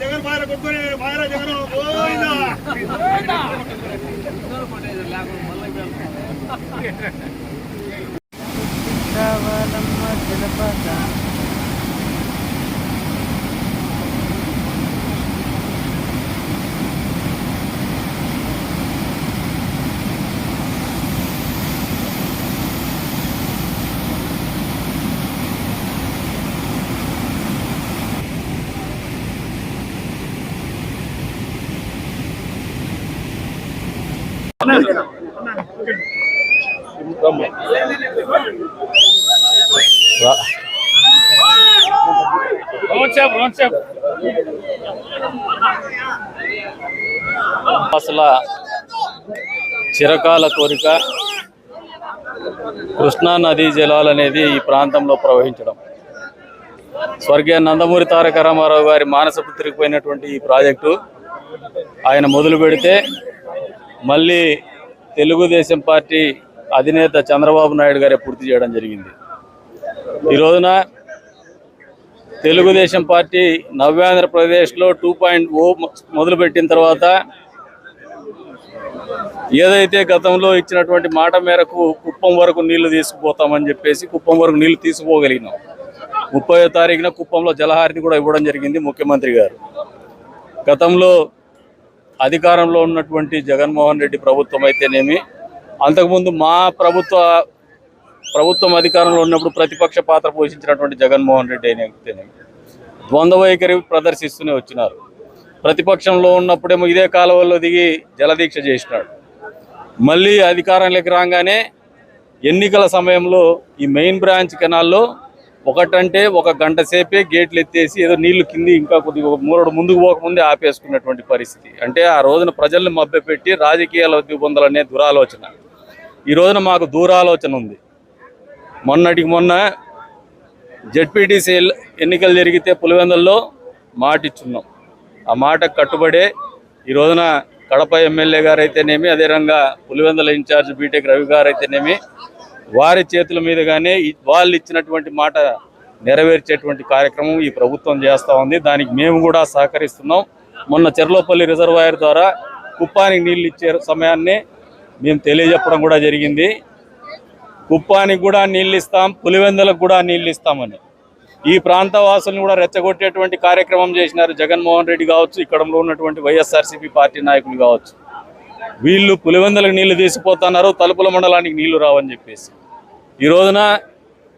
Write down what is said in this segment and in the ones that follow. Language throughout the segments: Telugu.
జగన్ బాయర కొట్టుకొని బాయర జగన్ పోయిందా రావాలమ్మ జలపాత అసల చిరకాల కోరిక కృష్ణా నదీ జలాలు అనేది ఈ ప్రాంతంలో ప్రవహించడం. స్వర్గీయ నందమూరి తారక రామారావు గారి మానసపుత్రికి పోయినటువంటి ఈ ప్రాజెక్టు ఆయన మొదలు పెడితే మళ్ళీ తెలుగుదేశం పార్టీ అధినేత చంద్రబాబు నాయుడు గారే పూర్తి చేయడం జరిగింది. ఈ రోజున తెలుగుదేశం పార్టీ నవ్యాంధ్రప్రదేశ్లో టూ పాయింట్ ఓ మొదలుపెట్టిన తర్వాత ఏదైతే గతంలో ఇచ్చినటువంటి మాట మేరకు కుప్పం వరకు నీళ్ళు తీసుకుపోతామని చెప్పేసి కుప్పం వరకు నీళ్ళు తీసుకుపోగలిగినాం. ముప్పై తారీఖున కుప్పంలో జలహారిని కూడా ఇవ్వడం జరిగింది ముఖ్యమంత్రి గారు. గతంలో అధికారంలో ఉన్నటువంటి జగన్మోహన్ రెడ్డి ప్రభుత్వం అయితేనేమి అంతకుముందు మా ప్రభుత్వ ప్రభుత్వం అధికారంలో ఉన్నప్పుడు ప్రతిపక్ష పాత్ర పోషించినటువంటి జగన్మోహన్ రెడ్డి అయితేనేమి ద్వంద్వ వైఖరి ప్రదర్శిస్తూనే వచ్చినారు. ప్రతిపక్షంలో ఉన్నప్పుడేమో ఇదే కాలువల్లో దిగి జలదీక్ష చేసినాడు. మళ్ళీ అధికారంలోకి రాగానే ఎన్నికల సమయంలో ఈ మెయిన్ బ్రాంచ్ కెనాల్లో ఒకటంటే ఒక గంట సేపే గేట్లు ఎత్తేసి ఏదో నీళ్ళు కింది ఇంకా కొద్దిగా మూరడు ముందుకు పోకముందే ఆపేసుకున్నటువంటి పరిస్థితి. అంటే ఆ రోజున ప్రజల్ని మభ్యపెట్టి రాజకీయాల లబ్ధి పొందాలనే దురాలోచన. ఈ రోజున మాకు దూరాలోచన ఉంది. మొన్నటికి మొన్న జెడ్పీటీసీ ఎన్నికలు జరిగితే పులివెందుల్లో మాటిచ్చున్నాం. ఆ మాటకు కట్టుబడే ఈ రోజున కడప ఎమ్మెల్యే గారు అయితేనేమి అదేవిధంగా పులివెందుల ఇన్ఛార్జ్ బీటెక్ రవి గారు అయితేనేమి వారి చేతుల మీదుగానే ఈ- వాళ్ళు ఇచ్చినటువంటి మాట నెరవేర్చేటువంటి కార్యక్రమం ఈ ప్రభుత్వం చేస్తూ ఉంది. దానికి మేము కూడా సహకరిస్తున్నాం. మొన్న చెర్లోపల్లి రిజర్వాయర్ ద్వారా కుప్పానికి నీళ్ళు ఇచ్చే సమయాన్ని మేము తెలియజెప్పడం కూడా జరిగింది. కుప్పానికి కూడా నీళ్ళు ఇస్తాం పులివెందులకు కూడా నీళ్ళు ఇస్తామని. ఈ ప్రాంత వాసులను కూడా రెచ్చగొట్టేటువంటి కార్యక్రమం చేసినారు జగన్మోహన్ రెడ్డి కావచ్చు ఇక్కడ ఉన్నటువంటి వైఎస్ఆర్సీపీ పార్టీ నాయకులు కావచ్చు. వీళ్ళు పులివెందులకు నీళ్ళు తీసిపోతున్నారు తలుపుల మండలానికి నీళ్ళు రావని చెప్పేసి. ఈ రోజున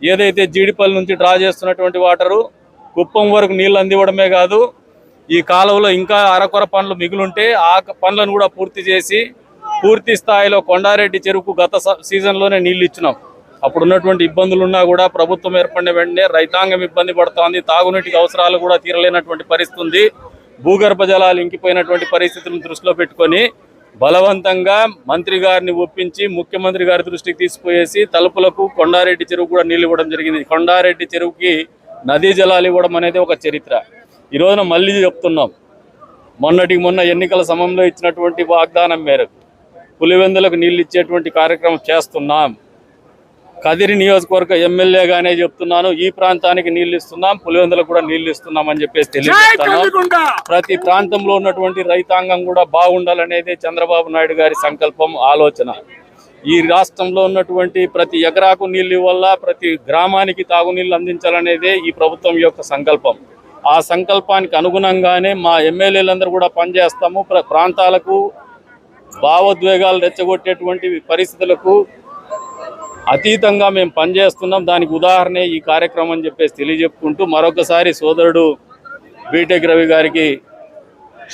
ఏదైతే జీడిపల్లి నుంచి డ్రా చేస్తున్నటువంటి వాటరు కుప్పం వరకు నీళ్ళు అందివ్వడమే కాదు ఈ కాలువలో ఇంకా అరకొర పనులు మిగులుంటే ఆ పనులను కూడా పూర్తి చేసి పూర్తి స్థాయిలో కొండారెడ్డి చెరువుకు గత స- సీజన్లోనే నీళ్ళు ఇచ్చినాం. అప్పుడు ఉన్నటువంటి ఇబ్బందులు ఉన్నా కూడా ప్రభుత్వం ఏర్పడిన వెంటనే రైతాంగం ఇబ్బంది పడుతోంది తాగునీటికి అవసరాలు కూడా తీరలేనటువంటి పరిస్థితి ఉంది. భూగర్భ జలాలు ఇంకిపోయినటువంటి పరిస్థితులను దృష్టిలో పెట్టుకొని బలవంతంగా మంత్రి గారిని ఒప్పించి ముఖ్యమంత్రి గారి దృష్టికి తీసుకుపోయేసి తలుపులకు కొండారెడ్డి చెరువు కూడా నీళ్ళు ఇవ్వడం జరిగింది. కొండారెడ్డి చెరువుకి నదీ జలాలు ఇవ్వడం అనేది ఒక చరిత్ర. ఈ రోజున మళ్ళీ చెప్తున్నాం. మొన్నటికి మొన్న ఎన్నికల సమయంలో ఇచ్చినటువంటి వాగ్దానం మేరకు పులివెందులకు నీళ్ళు ఇచ్చేటువంటి కార్యక్రమం చేస్తున్నాం. కదిరి నియోజకవర్గ ఎమ్మెల్యేగానే చెప్తున్నాను ఈ ప్రాంతానికి నీళ్ళు ఇస్తున్నాం పులివెందులకు కూడా నీళ్ళు ఇస్తున్నాం అని చెప్పేసి తెలియజేస్తున్నాం ప్రతి ప్రాంతంలో ఉన్నటువంటి రైతాంగం కూడా బాగుండాలనేది చంద్రబాబు నాయుడు గారి సంకల్పం ఆలోచన. ఈ రాష్ట్రంలో ఉన్నటువంటి ప్రతి ఎకరాకు నీళ్ళు వల్ల ప్రతి గ్రామానికి తాగునీళ్ళు అందించాలనేదే ఈ ప్రభుత్వం యొక్క సంకల్పం. ఆ సంకల్పానికి అనుగుణంగానే మా ఎమ్మెల్యేలందరూ కూడా పనిచేస్తాము. ప్ర- ప్రాంతాలకు భావోద్వేగాలు రెచ్చగొట్టేటువంటి పరిస్థితులకు అతీతంగా మేము పనిచేస్తున్నాం. దానికి ఉదాహరణ ఈ కార్యక్రమం అని చెప్పేసి తెలియజెప్పుకుంటూ మరొకసారి సోదరుడు బీటెక్ రవి గారికి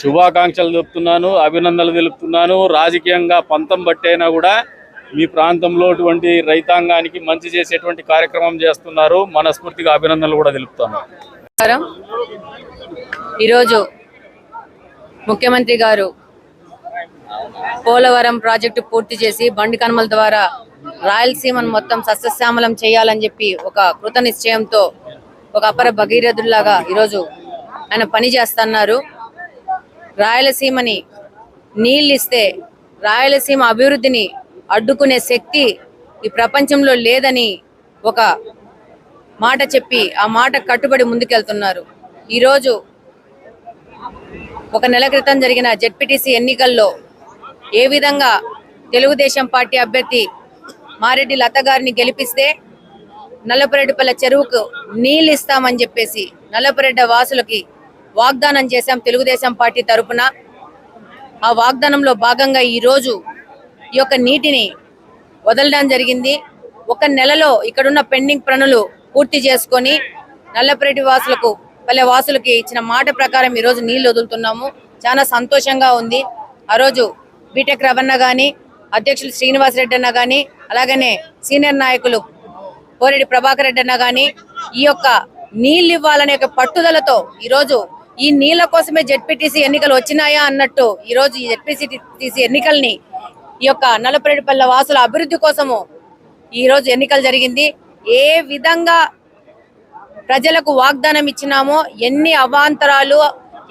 శుభాకాంక్షలు చెప్తున్నాను అభినందనలు తెలుపుతున్నాను. రాజకీయంగా పంతం బట్టైనా కూడా మీ ప్రాంతంలో అటువంటి రైతాంగానికి మంచి చేసేటువంటి కార్యక్రమం చేస్తున్నారు. మనస్ఫూర్తిగా అభినందనలు కూడా తెలుపుతున్నాను ఈరోజు ముఖ్యమంత్రి గారు పోలవరం ప్రాజెక్టు పూర్తి చేసి బండి కనుమల ద్వారా రాయలసీమను మొత్తం సస్యశ్యామలం చేయాలని చెప్పి ఒక కృత నిశ్చయంతో ఒక అపర భగీరథుల్లాగా ఈరోజు ఆయన పని చేస్తున్నారు. రాయలసీమని నీళ్ళు ఇస్తే రాయలసీమ అభివృద్ధిని అడ్డుకునే శక్తి ఈ ప్రపంచంలో లేదని ఒక మాట చెప్పి ఆ మాట కట్టుబడి ముందుకెళ్తున్నారు. ఈరోజు ఒక నెల క్రితం జరిగిన జెడ్పీటీసీ ఎన్నికల్లో ఏ విధంగా తెలుగుదేశం పార్టీ అభ్యర్థి మారెడ్డి లత గారిని గెలిపిస్తే నల్లపరెడ్డిపల్లె చెరువుకు నీళ్ళు ఇస్తామని చెప్పేసి నల్లపరెడ్డ వాసులకి వాగ్దానం చేశాం తెలుగుదేశం పార్టీ తరఫున ఆ వాగ్దానంలో భాగంగా ఈరోజు ఈ యొక్క నీటిని వదలడం జరిగింది. ఒక నెలలో ఇక్కడున్న పెండింగ్ పనులు పూర్తి చేసుకొని నల్లపరెడ్డి వాసులకు పల్లె వాసులకి ఇచ్చిన మాట ప్రకారం ఈరోజు నీళ్ళు వదులుతున్నాము. చాలా సంతోషంగా ఉంది. ఆ రోజు బీటెక్ రవణ కానీ అధ్యక్షులు శ్రీనివాస్ రెడ్డి అన్న కానీ అలాగనే సీనియర్ నాయకులు పోరెడ్డి ప్రభాకర్ రెడ్డి అన్న కానీ ఈ యొక్క నీళ్ళు ఇవ్వాలనే ఒక పట్టుదలతో ఈరోజు ఈ నీళ్ళ కోసమే జెడ్పీటీసీ ఎన్నికలు వచ్చినాయా అన్నట్టు ఈరోజు ఈ జెడ్పీటీసీ ఎన్నికల్ని ఈ యొక్క నలపరెడ్డిపల్లె వాసుల అభివృద్ధి కోసము ఈ రోజు ఎన్నికలు జరిగింది. ఏ విధంగా ప్రజలకు వాగ్దానం ఇచ్చినామో ఎన్ని అవాంతరాలు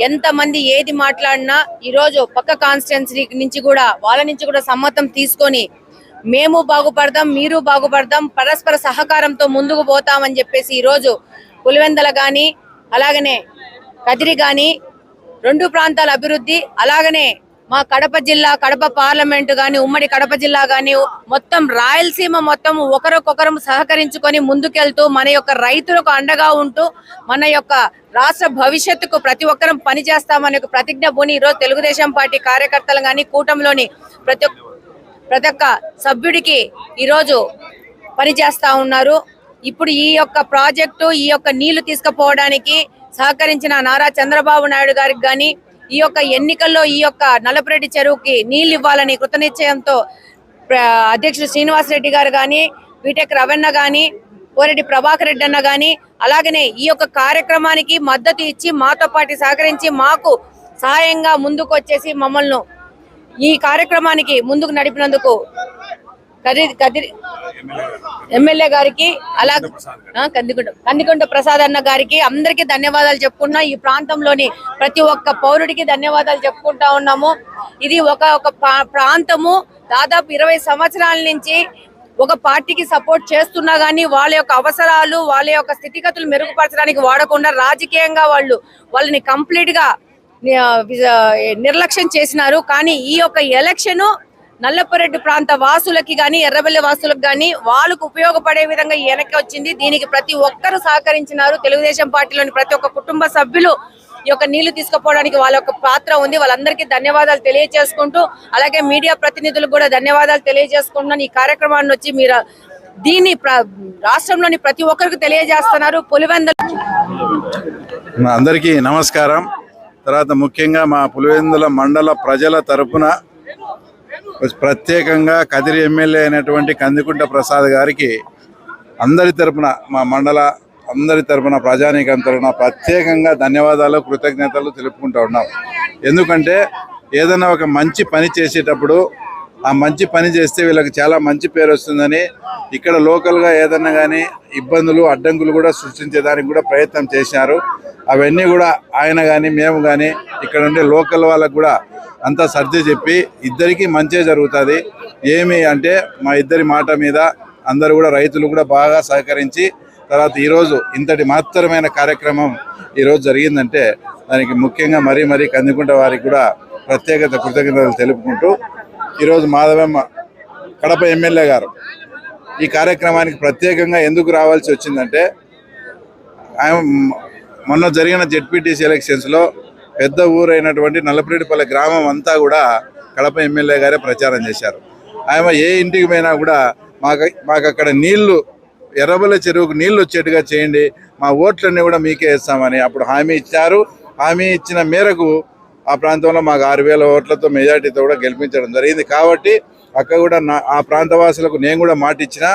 ఎంతమంది ఏది మాట్లాడినా ఈరోజు పక్క కాన్స్టిట్యున్సీ నుంచి కూడా వాళ్ళ నుంచి కూడా సమ్మతం తీసుకొని మేము బాగుపడదాం మీరు బాగుపడదాం పరస్పర సహకారంతో ముందుకు పోతామని చెప్పేసి ఈరోజు పులివెందల కానీ అలాగనే కదిరి కానీ రెండు ప్రాంతాల అభివృద్ధి అలాగనే మా కడప జిల్లా కడప పార్లమెంట్ గాని ఉమ్మడి కడప జిల్లా గాని మొత్తం రాయలసీమ మొత్తం ఒకరికొకరం సహకరించుకొని ముందుకెళ్తూ మన యొక్క రైతులకు అండగా ఉంటూ మన యొక్క రాష్ట్ర భవిష్యత్తుకు ప్రతి ఒక్కరం పనిచేస్తామని ఒక ప్రతిజ్ఞ బుని ఈరోజు తెలుగుదేశం పార్టీ కార్యకర్తలు గాని కూటమిలోని ప్రతి ప్రతి ఒక్క సభ్యుడికి ఈరోజు పనిచేస్తా ఉన్నారు. ఇప్పుడు ఈ యొక్క ప్రాజెక్టు ఈ యొక్క నీళ్ళు తీసుకుపోవడానికి సహకరించిన నారా చంద్రబాబు నాయుడు గారికి కానీ ఈ యొక్క ఎన్నికల్లో ఈ యొక్క నలపరెడ్డి చెరువుకి నీళ్ళు ఇవ్వాలని కృతనిశ్చయంతో అధ్యక్షుడు శ్రీనివాస్ రెడ్డి గారు కానీ బీటెక్ రవణ గాని కోరెడ్డి ప్రభాకర్ రెడ్డి అన్న గాని అలాగనే ఈ యొక్క కార్యక్రమానికి మద్దతు ఇచ్చి మాతో పాటు సహకరించి మాకు సహాయంగా ముందుకు వచ్చేసి మమ్మల్ని ఈ కార్యక్రమానికి ముందుకు నడిపినందుకు కదిరి కదిరి. ఎమ్మెల్యే గారికి అలా కందికొండ కందికొండ ప్రసాద్ అన్న గారికి అందరికీ ధన్యవాదాలు చెప్పుకున్నా ఈ ప్రాంతంలోని ప్రతి ఒక్క పౌరుడికి ధన్యవాదాలు చెప్పుకుంటా ఉన్నాము. ఇది ఒక ఒక ప్రాంతము. దాదాపు ఇరవై సంవత్సరాల నుంచి ఒక పార్టీకి సపోర్ట్ చేస్తున్నా గానీ వాళ్ళ యొక్క అవసరాలు వాళ్ళ యొక్క స్థితిగతులు మెరుగుపరచడానికి వాడకుండా రాజకీయంగా వాళ్ళు వాళ్ళని కంప్లీట్గా నిర్లక్ష్యం చేసినారు. కానీ ఈ యొక్క ఎలక్షన్ నల్లపరెడ్డి ప్రాంత వాసులకి గాని ఎర్రబెల్లి వాసులకు గాని వాళ్ళకు ఉపయోగపడే విధంగా వెనక్కి వచ్చింది. దీనికి ప్రతి ఒక్కరు సహకరించినారు. తెలుగుదేశం పార్టీలోని ప్రతి ఒక్క కుటుంబ సభ్యులు ఈ యొక్క నీళ్ళు తీసుకుపోవడానికి వాళ్ళ యొక్క పాత్ర ఉంది. వాళ్ళందరికీ ధన్యవాదాలు తెలియజేసుకుంటూ అలాగే మీడియా ప్రతినిధులకు కూడా ధన్యవాదాలు తెలియజేసుకుంటున్నాను. ఈ కార్యక్రమాన్ని వచ్చి మీరు దీన్ని రాష్ట్రంలోని ప్రతి ఒక్కరికి తెలియజేస్తున్నారు. పులివెందుల మా అందరికీ నమస్కారం. తర్వాత ముఖ్యంగా మా పులివెందుల మండల ప్రజల తరపున ప్రత్యేకంగా కదిరి ఎమ్మెల్యే అయినటువంటి కందికుంట ప్రసాద్ గారికి అందరి తరపున మా మండల అందరి తరపున ప్రజానీకం తరపున ప్రత్యేకంగా ధన్యవాదాలు కృతజ్ఞతలు తెలుపుకుంటూ ఉన్నాం. ఎందుకంటే ఏదైనా ఒక మంచి పని చేసేటప్పుడు ఆ మంచి పని చేస్తే వీళ్ళకి చాలా మంచి పేరు వస్తుందని ఇక్కడ లోకల్గా ఏదన్నా కానీ ఇబ్బందులు అడ్డంకులు కూడా సృష్టించేదానికి కూడా ప్రయత్నం చేశారు. అవన్నీ కూడా ఆయన కానీ మేము కానీ ఇక్కడ ఉండే లోకల్ వాళ్ళకు కూడా అంతా సర్ది చెప్పి ఇద్దరికీ మంచే జరుగుతుంది. ఏమి అంటే మా ఇద్దరి మాట మీద అందరూ కూడా రైతులు కూడా బాగా సహకరించి తర్వాత ఈరోజు ఇంతటి మహత్తరమైన కార్యక్రమం ఈరోజు జరిగిందంటే దానికి ముఖ్యంగా మరీ మరీ కందుకుంట వారికి కూడా ప్రత్యేకత కృతజ్ఞతలు తెలుపుకుంటూ ఈరోజు మాధవమ్మ కడప ఎమ్మెల్యే గారు ఈ కార్యక్రమానికి ప్రత్యేకంగా ఎందుకు రావాల్సి వచ్చిందంటే ఆయన మొన్న జరిగిన జెడ్పీటీసీ ఎలక్షన్స్లో పెద్ద ఊరైనటువంటి నల్లపరెడ్డిపల్లె గ్రామం అంతా కూడా కడప ఎమ్మెల్యే గారే ప్రచారం చేశారు. ఆయన ఏ ఇంటికి పోయినా కూడా మాకు మాకు అక్కడ నీళ్ళు ఎర్రబల్ల చెరువుకు నీళ్ళు వచ్చేట్టుగా చేయండి మా ఓట్లన్నీ కూడా మీకే వేస్తామని అప్పుడు హామీ ఇచ్చారు. హామీ ఇచ్చిన మేరకు ఆ ప్రాంతంలో మాకు ఆరు వేల ఓట్లతో మెజార్టీతో కూడా గెలిపించడం జరిగింది. కాబట్టి అక్క కూడా నా ఆ ప్రాంతవాసులకు నేను కూడా మాట ఇచ్చిన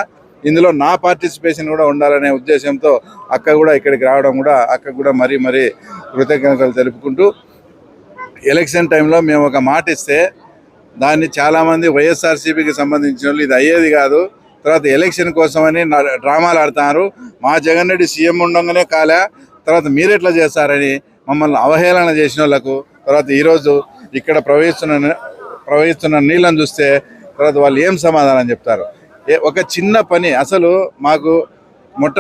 ఇందులో నా పార్టిసిపేషన్ కూడా ఉండాలనే ఉద్దేశంతో అక్క కూడా ఇక్కడికి రావడం కూడా అక్క కూడా మరీ మరీ కృతజ్ఞతలు తెలుపుకుంటూ ఎలక్షన్ టైంలో మేము ఒక మాట ఇస్తే దాన్ని చాలామంది వైఎస్ఆర్సీపీకి సంబంధించిన వాళ్ళు ఇది అయ్యేది కాదు. తర్వాత ఎలక్షన్ కోసమని డ్రామాలు ఆడుతున్నారు మా జగన్ రెడ్డి సీఎం ఉండగానే కాలే తర్వాత మీరు చేస్తారని మమ్మల్ని అవహేళన చేసిన వాళ్ళకు తర్వాత ఈరోజు ఇక్కడ ప్రవహిస్తున్న ప్రవహిస్తున్న నీళ్ళని చూస్తే తర్వాత వాళ్ళు ఏం సమాధానం చెప్తారు? ఏ- ఒక చిన్న పని అసలు మాకు మొట్ట